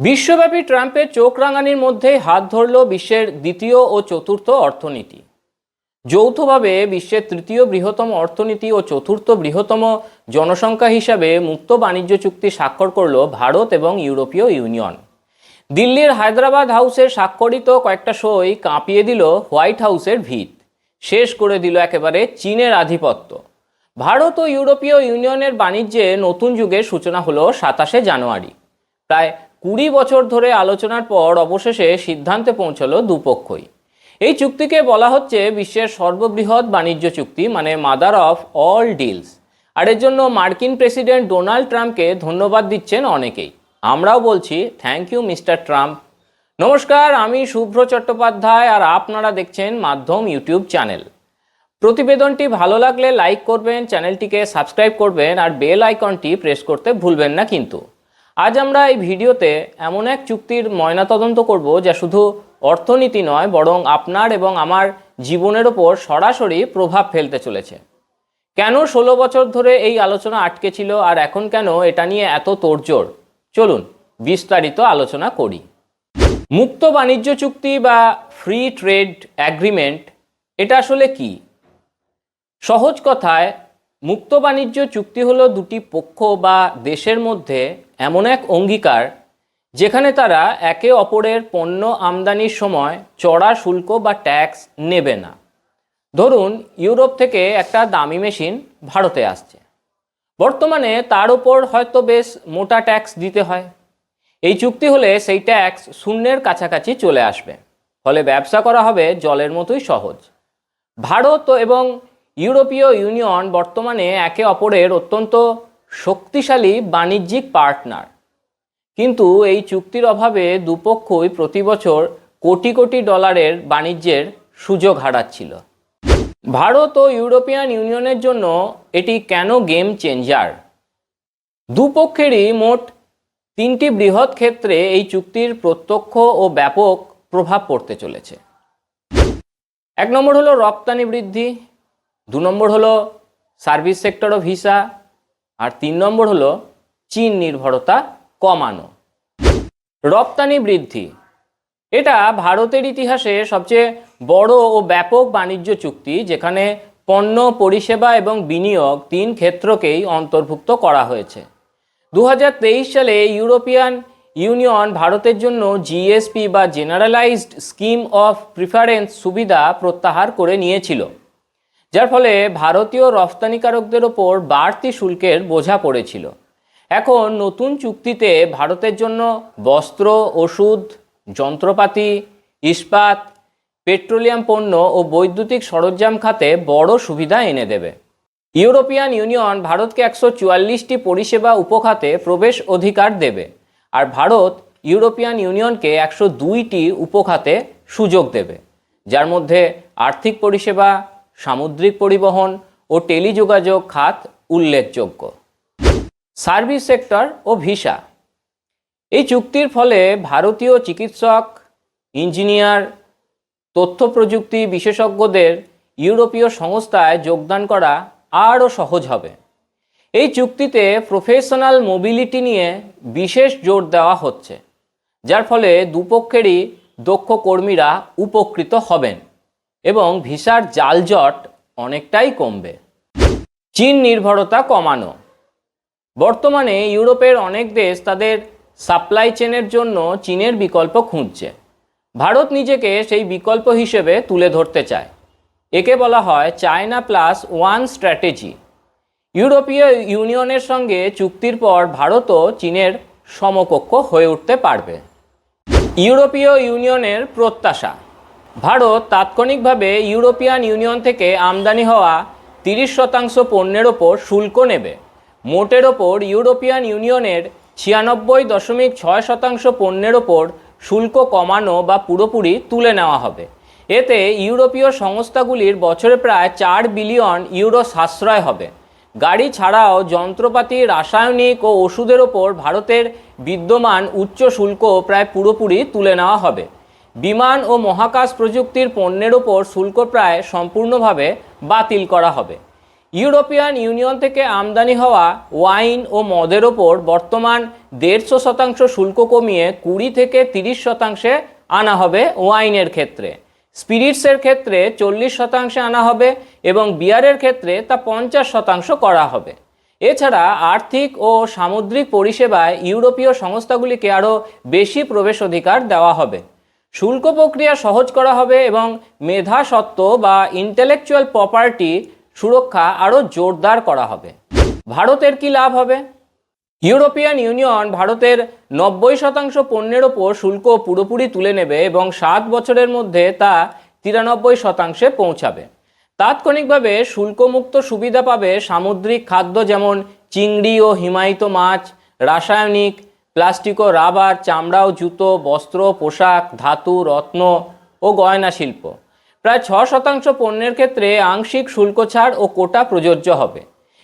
বিশ্বব্যাপী ট্রাম্পের চোখ রাঙানির মধ্যে হাত ধরল বিশ্বের দ্বিতীয় ও চতুর্থ অর্থনীতি। যৌথভাবে বিশ্বের তৃতীয় বৃহত্তম অর্থনীতি ও চতুর্থ বৃহত্তম জনসংখ্যা হিসাবে মুক্ত বাণিজ্য চুক্তি স্বাক্ষর করল ভারত এবং ইউরোপীয় ইউনিয়ন। দিল্লির হায়দ্রাবাদ হাউসের স্বাক্ষরিত কয়েকটা সই কাঁপিয়ে দিল হোয়াইট হাউসের ভিত। শেষ করে দিল একেবারে চীনের আধিপত্য। ভারত ও ইউরোপীয় ইউনিয়নের বাণিজ্যে নতুন যুগের সূচনা হলো সাতাশে জানুয়ারি। প্রায় কুড়ি বছর ধরে আলোচনার পর অবশেষে সিদ্ধান্তে পৌঁছলো দুপক্ষই। এই চুক্তিকে বলা হচ্ছে বিশ্বের সর্ববৃহৎ বাণিজ্য চুক্তি মানে মাদার অফ অল ডিলস। আর এর জন্য মার্কিন প্রেসিডেন্ট ডোনাল্ড ট্রাম্পকে ধন্যবাদ দিচ্ছেন অনেকেই। আমরাও বলছি, থ্যাংক ইউ, মিস্টার ট্রাম্প। নমস্কার, আমি শুভ্র চট্টোপাধ্যায় আর আপনারা দেখছেন মাধ্যম ইউটিউব চ্যানেল। প্রতিবেদনটি ভালো লাগলে লাইক করবেন, চ্যানেলটিকে সাবস্ক্রাইব করবেন আর বেল আইকনটি প্রেস করতে ভুলবেন না কিন্তু। আজ আমরা এই ভিডিওতে এমন এক চুক্তির ময়নাতদন্ত করব যা শুধু অর্থনীতি নয়, বরং আপনার এবং আমার জীবনের ওপর সরাসরি প্রভাব ফেলতে চলেছে। কেন ষোলো বছর ধরে এই আলোচনা আটকে ছিল আর এখন কেন এটা নিয়ে এত তোড়জোড়? চলুন বিস্তারিত আলোচনা করি। মুক্ত বাণিজ্য চুক্তি বা ফ্রি ট্রেড অ্যাগ্রিমেন্ট এটা আসলে কি? সহজ কথায় মুক্ত বাণিজ্য চুক্তি হলো দুটি পক্ষ বা দেশের মধ্যে এমন এক অঙ্গীকার, যেখানে তারা একে অপরের পণ্য আমদানির সময় চড়া শুল্ক বা ট্যাক্স নেবে না। ধরুন, ইউরোপ থেকে একটা দামি মেশিন ভারতে আসছে। বর্তমানে তার উপর হয়তো বেশ মোটা ট্যাক্স দিতে হয়। এই চুক্তি হলে সেই ট্যাক্স শূন্যের কাছাকাছি চলে আসবে। ফলে ব্যবসা করা হবে জলের মতোই সহজ। ভারত এবং ইউরোপীয় ইউনিয়ন বর্তমানে একে অপরের অত্যন্ত শক্তিশালী বাণিজ্যিক পার্টনার। কিন্তু এই চুক্তির অভাবে দুপক্ষই প্রতি বছর কোটি কোটি ডলারের বাণিজ্যের সুযোগ হারাচ্ছিল। ভারত ও ইউরোপিয়ান ইউনিয়নের জন্য এটি কেন গেম চেঞ্জার? দুপক্ষেরই মোট তিনটি বৃহৎ ক্ষেত্রে এই চুক্তির প্রত্যক্ষ ও ব্যাপক প্রভাব পড়তে চলেছে। এক নম্বর হলো রপ্তানি বৃদ্ধি। দু নম্বর হলো সার্ভিস সেক্টর অফ ভিসা আর তিন নম্বর হলো চীন নির্ভরতা কমানো। রপ্তানি বৃদ্ধি। এটা ভারতের ইতিহাসে সবচেয়ে বড় ও ব্যাপক বাণিজ্য চুক্তি, যেখানে পণ্য, পরিষেবা এবং বিনিয়োগ তিন ক্ষেত্রকেই অন্তর্ভুক্ত করা হয়েছে। দু হাজার তেইশ সালে ইউরোপিয়ান ইউনিয়ন ভারতের জন্য জিএসপি বা জেনারেলাইজড স্কিম অফ প্রিফারেন্স সুবিধা প্রত্যাহার করে নিয়েছিল। যার ফলে ভারতীয় রফতানিকারকদের ওপর বাড়তি শুল্কের বোঝা পড়েছিল। এখন নতুন চুক্তিতে ভারতের জন্য বস্ত্র, ওষুধ, যন্ত্রপাতি, ইস্পাত, পেট্রোলিয়াম পণ্য ও বৈদ্যুতিক সরঞ্জাম খাতে বড় সুবিধা এনে দেবে। ইউরোপিয়ান ইউনিয়ন ভারতকে একশো চুয়াল্লিশটি পরিষেবা উপখাতে প্রবেশ অধিকার দেবে আর ভারত ইউরোপিয়ান ইউনিয়নকে একশো দুইটি উপখাতে সুযোগ দেবে, যার মধ্যে আর্থিক পরিষেবা সামুদ্রিক পরিবহন ও টেলিযোগাযোগ খাত উল্লেখযোগ্য। সার্ভিস সেক্টর ও ভিসা। এই চুক্তির ফলে ভারতীয় চিকিৎসক, ইঞ্জিনিয়ার, তথ্য প্রযুক্তি বিশেষজ্ঞদের ইউরোপীয় সংস্থায় যোগদান করা আরও সহজ হবে। এই চুক্তিতে প্রফেশনাল মোবিলিটি নিয়ে বিশেষ জোর দেওয়া হচ্ছে, যার ফলে দুপক্ষেরই দক্ষ কর্মীরা উপকৃত হবেন। এবং ভিসার জালজট অনেকটাই কমবে। চীন নির্ভরতা কমানো। বর্তমানে ইউরোপের অনেক দেশ তাদের সাপ্লাই চেনের জন্য চীনের বিকল্প খুঁজছে। ভারত নিজেকে সেই বিকল্প হিসেবে তুলে ধরতে চায়। একে বলা হয় চায়না প্লাস ওয়ান স্ট্র্যাটেজি। ইউরোপীয় ইউনিয়নের সঙ্গে চুক্তির পর ভারতও চীনের সমকক্ষ হয়ে উঠতে পারবে। ইউরোপীয় ইউনিয়নের প্রত্যাশা। ভারত তাৎক্ষণিকভাবে ইউরোপিয়ান ইউনিয়ন থেকে আমদানি হওয়া তিরিশ শতাংশ পণ্যের ওপর শুল্ক নেবে। মোটের ওপর ইউরোপিয়ান ইউনিয়নের ছিয়ানব্বই দশমিক ছয় শতাংশ পণ্যের ওপর শুল্ক কমানো বা পুরোপুরি তুলে নেওয়া হবে। এতে ইউরোপীয় সংস্থাগুলির বছরে প্রায় চার বিলিয়ন ইউরো সাশ্রয় হবে। গাড়ি ছাড়াও যন্ত্রপাতি, রাসায়নিক ও ওষুধের ওপর ভারতের বিদ্যমান উচ্চ শুল্ক প্রায় পুরোপুরি তুলে নেওয়া হবে। বিমান ও মহাকাশ প্রযুক্তির পণ্যের ওপর শুল্ক প্রায় সম্পূর্ণভাবে বাতিল করা হবে। ইউরোপিয়ান ইউনিয়ন থেকে আমদানি হওয়া ওয়াইন ও মদের ওপর বর্তমান দেড়শো শতাংশ শুল্ক কমিয়ে কুড়ি থেকে তিরিশ শতাংশে আনা হবে ওয়াইনের ক্ষেত্রে। স্পিরিটসের ক্ষেত্রে চল্লিশ শতাংশে আনা হবে এবং বিয়ারের ক্ষেত্রে তা পঞ্চাশ শতাংশ করা হবে। এছাড়া আর্থিক ও সামুদ্রিক পরিষেবায় ইউরোপীয় সংস্থাগুলিকে আরও বেশি প্রবেশ অধিকার দেওয়া হবে। শুল্ক প্রক্রিয়া সহজ করা হবে এবং মেধা সত্ত্ব বা ইন্টেলেকচুয়াল প্রপার্টি সুরক্ষা আরও জোরদার করা হবে। ভারতের কি লাভ হবে? ইউরোপিয়ান ইউনিয়ন ভারতের নব্বই শতাংশ পণ্যের ওপর শুল্ক পুরোপুরি তুলে নেবে এবং সাত বছরের মধ্যে তা তিরানব্বই শতাংশে পৌঁছাবে। তাৎক্ষণিকভাবে শুল্কমুক্ত সুবিধা পাবে সামুদ্রিক খাদ্য যেমন চিংড়ি ও হিমায়িত মাছ, রাসায়নিক প্লাস্টিক ও রাবার চামড়া ও জুতো, বস্ত্র, পোশাক, ধাতু, রত্ন ও গয়না শিল্প। প্রায় ছ শতাংশ পণ্যের ক্ষেত্রে আংশিক শুল্ক ছাড় ও কোটা প্রযোজ্য হবে।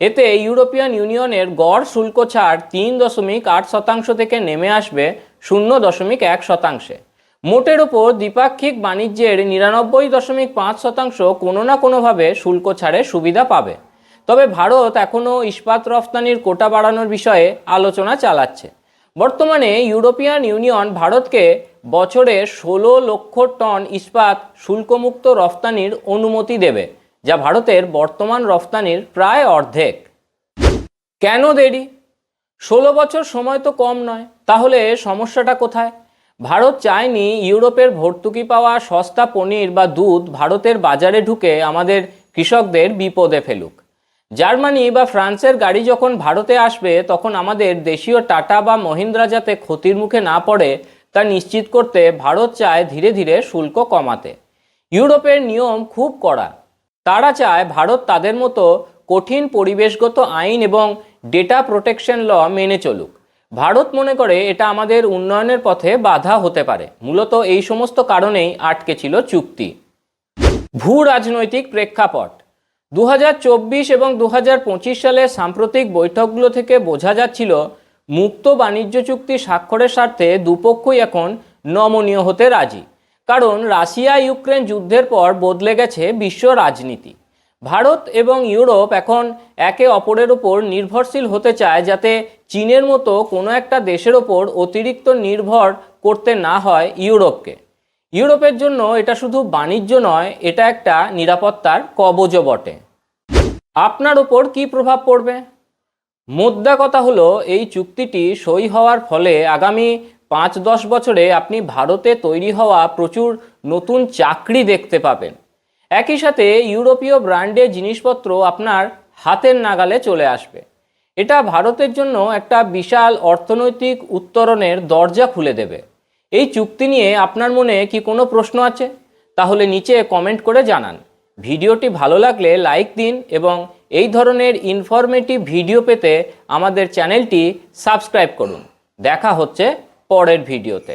এতে ইউরোপিয়ান ইউনিয়নের গড় শুল্ক ছাড় তিন দশমিক আট শতাংশ থেকে নেমে আসবে শূন্য দশমিক এক শতাংশে। মোটের ওপর দ্বিপাক্ষিক বাণিজ্যের নিরানব্বই দশমিক পাঁচ শতাংশ কোনো না কোনোভাবে শুল্ক ছাড়ের সুবিধা পাবে। তবে ভারত এখনও ইস্পাত রফতানির কোটা বাড়ানোর বিষয়ে আলোচনা চালাচ্ছে। বর্তমানে ইউরোপিয়ান ইউনিয়ন ভারতকে বছরে ষোলো লক্ষ টন ইস্পাত শুল্কমুক্ত রফতানির অনুমতি দেবে, যা ভারতের বর্তমান রফতানির প্রায় অর্ধেক। কেন দেরি? ষোলো বছর সময় তো কম নয়, তাহলে সমস্যাটা কোথায়? ভারত চায়নি ইউরোপের ভর্তুকি পাওয়া সস্তা পনির বা দুধ ভারতের বাজারে ঢুকে আমাদের কৃষকদের বিপদে ফেলুক। জার্মানি বা ফ্রান্সের গাড়ি যখন ভারতে আসবে, তখন আমাদের দেশীয় টাটা বা মহিন্দ্রা যাতে ক্ষতির মুখে না পড়ে, তা নিশ্চিত করতে ভারত চায় ধীরে ধীরে শুল্ক কমাতে। ইউরোপের নিয়ম খুব কড়া। তারা চায় ভারত তাদের মতো কঠিন পরিবেশগত আইন এবং ডেটা প্রোটেকশন ল মেনে চলুক। ভারত মনে করে এটা আমাদের উন্নয়নের পথে বাধা হতে পারে। মূলত এই সমস্ত কারণেই আটকে ছিল চুক্তি। ভূ রাজনৈতিক প্রেক্ষাপট। দু হাজার চব্বিশ এবং দু হাজার পঁচিশ সালের সাম্প্রতিক বৈঠকগুলো থেকে বোঝা যাচ্ছিল, মুক্ত বাণিজ্য চুক্তি স্বাক্ষরের স্বার্থে দুপক্ষই এখন নমনীয় হতে রাজি। কারণ রাশিয়া ইউক্রেন যুদ্ধের পর বদলে গেছে বিশ্ব রাজনীতি। ভারত এবং ইউরোপ এখন একে অপরের ওপর নির্ভরশীল হতে চায় যাতে চীনের মতো কোনো একটা দেশের ওপর অতিরিক্ত নির্ভর করতে না হয় ইউরোপকে। ইউরোপের জন্য এটা শুধু বাণিজ্য নয়, এটা একটা নিরাপত্তার কবজও বটে। আপনার ওপর কি প্রভাব পড়বে? মোদ্দা কথা হলো, এই চুক্তিটি সই হওয়ার ফলে আগামী পাঁচ দশ বছরে আপনি ভারতে তৈরি হওয়া প্রচুর নতুন চাকরি দেখতে পাবেন। একই সাথে ইউরোপীয় ব্র্যান্ডের জিনিসপত্র আপনার হাতের নাগালে চলে আসবে। এটা ভারতের জন্য একটা বিশাল অর্থনৈতিক উত্তরণের দরজা খুলে দেবে। এই চুক্তি নিয়ে আপনার মনে কি কোনো প্রশ্ন আছে? তাহলে নিচে কমেন্ট করে জানান। ভিডিওটি ভালো লাগলে লাইক দিন এবং এই ধরনের ইনফরমেটিভ ভিডিও পেতে আমাদের চ্যানেলটি সাবস্ক্রাইব করুন। দেখা হচ্ছে পরের ভিডিওতে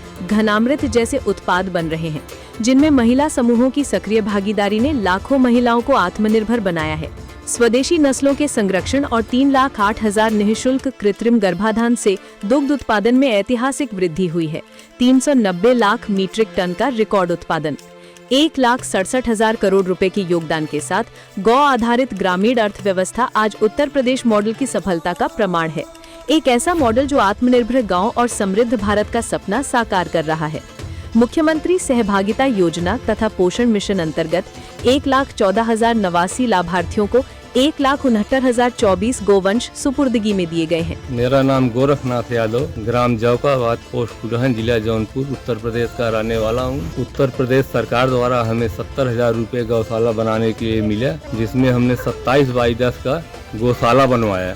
घनामृत जैसे उत्पाद बन रहे हैं, जिनमें महिला समूहों की सक्रिय भागीदारी ने लाखों महिलाओं को आत्मनिर्भर बनाया है। स्वदेशी नस्लों के संरक्षण और तीन लाख आठ हज़ार निःशुल्क कृत्रिम गर्भाधान से दुग्ध उत्पादन में ऐतिहासिक वृद्धि हुई है। 390 लाख मीट्रिक टन का रिकॉर्ड उत्पादन, एक लाख सड़सठ हज़ार करोड़ रुपए के योगदान के साथ गौ आधारित ग्रामीण अर्थव्यवस्था आज उत्तर प्रदेश मॉडल की सफलता का प्रमाण है। एक ऐसा मॉडल जो आत्मनिर्भर गाँव और समृद्ध भारत का सपना साकार कर रहा है। मुख्यमंत्री सहभागिता योजना तथा पोषण मिशन अंतर्गत एक लाख चौदह हज़ार नवासी लाभार्थियों को एक लाख उनहत्तर हज़ार चौबीस गोवंश सुपुर्दगी में दिए गए हैं। मेरा नाम गोरखनाथ यादव, ग्राम जौकाबाद, पोस्ट कुडहन जिला जौनपुर, उत्तर प्रदेश का रहने वाला हूँ। उत्तर प्रदेश सरकार द्वारा हमें सत्तर हज़ार रूपए गौशाला बनाने के लिए मिला, जिसमें हमने सत्ताईस बाई दस का गौशाला बनवाया।